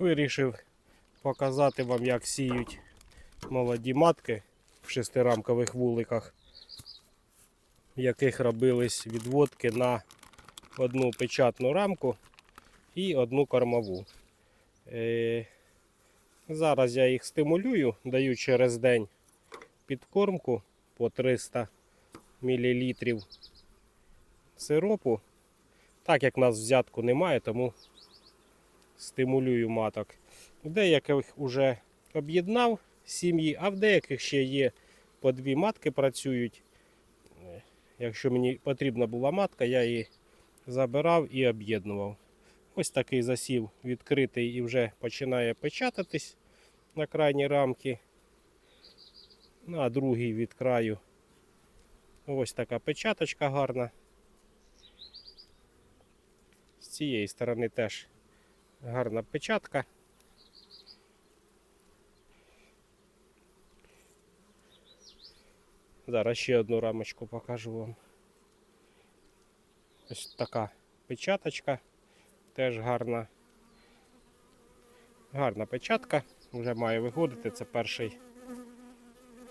Вирішив показати вам, як сіють молоді матки в шестирамкових вуликах, в яких робились відводки на одну печатну рамку і одну кормову. Е, Зараз я їх стимулюю, даю через день підкормку по 300 мл сиропу. Так як нас взятку немає, тому стимулюю маток. В деяких вже об'єднав сім'ї, а в деяких ще є по дві матки працюють. Якщо мені потрібна була матка, я її забирав і об'єднував. Ось такий засів відкритий і вже починає печататись на крайні рамки. Ну, а другий від краю. Ось така печаточка гарна. З цієї сторони теж гарна печатка. Зараз ще одну рамочку покажу вам. Ось така печаточка. Теж гарна. Гарна печатка. Вже має виходити. Це перший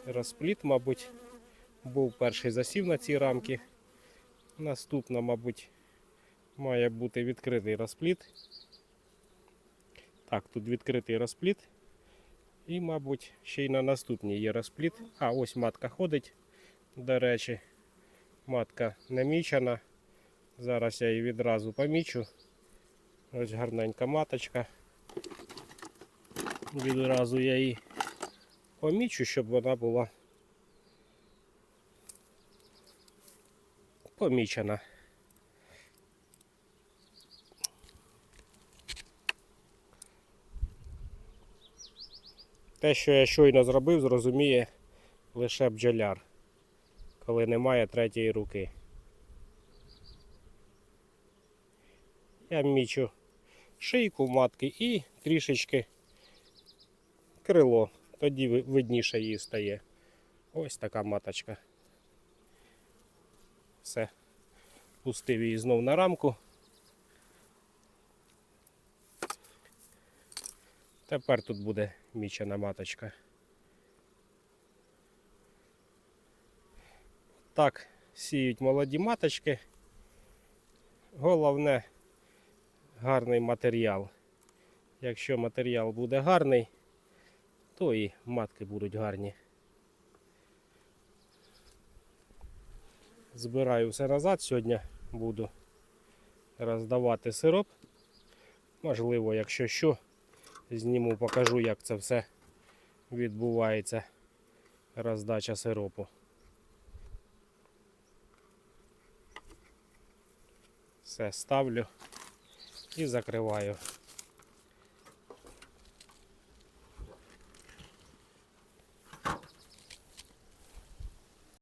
розпліт, мабуть. Був перший засів на цій рамки. Наступна, мабуть, має бути відкритий розпліт. Так, тут відкритий розпліт. І, мабуть, ще й на наступній є розпліт. А, ось матка ходить. До речі, матка намічена. Зараз я її відразу помічу. Ось гарненька маточка. Відразу я її помічу, щоб вона була помічена. Те, що я щойно зробив, зрозуміє лише бджоляр, коли немає третьої руки. Я мічу шийку матки і трішечки крило. Тоді видніше її стає. Ось така маточка. Все. Пустив її знов на рамку. Тепер тут буде мічена маточка. Так, сіють молоді маточки. Головне гарний матеріал. Якщо матеріал буде гарний, то і матки будуть гарні. Збираю все назад. Сьогодні буду роздавати сироп. Можливо, якщо що, зніму, покажу, як це все відбувається. Роздача сиропу. Все ставлю і закриваю.